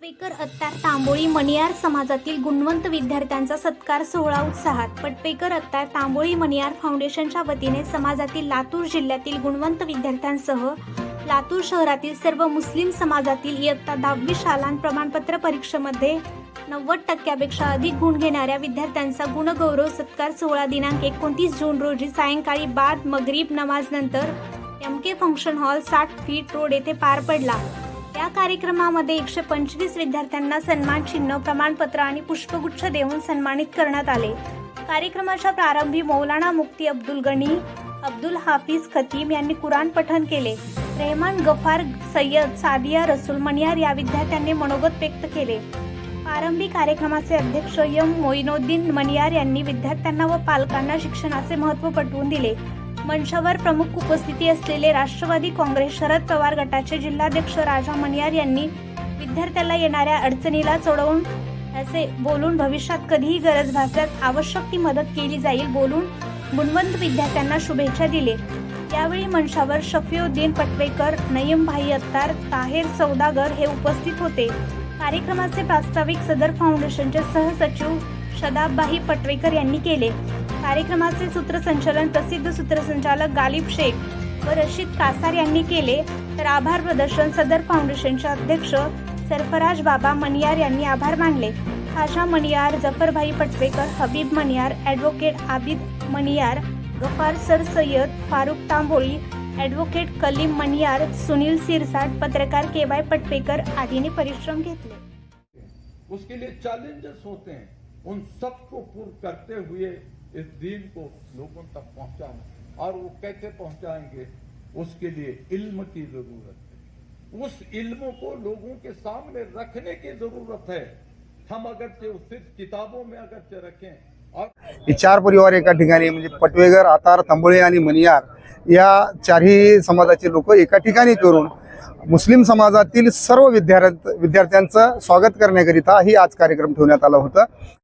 पटवेकर अत्तार तांबोळी मणियार समाजातील गुणवंत विद्यार्थ्यांचा सत्कार सोहळा उत्साहात. पटवेकर अत्तार तांबोळी मणियार फाउंडेशनच्या वतीने समाजातील लातूर जिल्ह्यातील गुणवंत विद्यार्थ्यांसह लातूर शहरातील सर्व मुस्लिम समाजातील इयत्ता दहावी शालांत प्रमाणपत्र परीक्षेमध्ये नव्वद टक्क्यापेक्षा अधिक गुण घेणाऱ्या विद्यार्थ्यांचा गुणगौरव सत्कार सोहळा दिनांक एकोणतीस जून रोजी सायंकाळी बाद मगरीब नमाजनंतर एम के फंक्शन हॉल साठ फीट रोड येथे पार पडला. या कार्यक्रमामध्ये एकशे पंचवीस विद्यार्थ्यांना सन्मान चिन्ह प्रमाणपत्र आणि पुष्पगुच्छ देऊन सन्मानित करण्यात आले. कार्यक्रमाच्या प्रारंभी मौलाना मुफ्ती अब्दुल गणी अब्दुल हाफिज खतीम यांनी कुराण पठण केले. रेहमान गफार सय्यद सादिया रसूल मनियार या विद्यार्थ्यांनी मनोगत व्यक्त केले. प्रारंभी कार्यक्रमाचे अध्यक्ष यम मोईनुद्दीन मनियार यांनी विद्यार्थ्यांना व पालकांना शिक्षणाचे महत्त्व पटवून दिले. मंचावर प्रमुख उपस्थिती असलेले राष्ट्रवादी काँग्रेस शरद पवार गटाचे जिल्हाध्यक्ष राजा मणियार यांनी विद्यार्थ्याला येणाऱ्या अडचणीला सोडवून असे बोलून भविष्यात कधीही गरज भासल्यास आवश्यक ती मदत केली जाईल बोलून गुणवंत विद्यार्थ्यांना शुभेच्छा दिले. यावेळी मंचावर शफीउद्दीन पटवेकर नयीमभाई अत्तार ताहेर सौदागर हे उपस्थित होते. कार्यक्रमाचे प्रास्ताविक सदर फाउंडेशनचे सहसचिव शदाबबाई पटवेकर यांनी केले. कार्यक्रमाचे सूत्रसंचालन प्रसिद्ध सूत्रसंचालक गालिब शेख व रशीद कासार यांनी केले. तर आभार प्रदर्शन सदर फाउंडेशनचे अध्यक्ष सरफराज बाबा मनियार यांनी आभार मानले. Khasha Maniyar जफरभाई Patwekar Habib Maniyar advocate Abid Maniyar Gaffar sir Sayyad Farukh Tamboli advocate Kalim Maniyar Sunil Sirsat पत्रकार के वाय पटवेकर आदींनी परिश्रम घेतले. उसके लिए चैलेंजेस होते हैं। उन सबको पूर्ण करते हुए इस दीन को लोगों तक पहुंचाना और वो कैसे पहुंचाएंगे उसके लिए इल्म की जरूरत है। उस इल्म को लोगों के सामने रखने की जरूरत है। हम अगरचे सिर्फ किताबों में अगरचे रखें और हे चार परिवार एका ठिकाणी म्हणजे पटवेगर आतार तांबोळे आणि मनियार या चारही समाजाचे लोक एका ठिकाणी करून मुस्लिम समाजातील सर्व विद्यार्थ्या विद्यार्थ्यांचं स्वागत करण्याकरिता ही आज कार्यक्रम ठेवण्यात आला होता.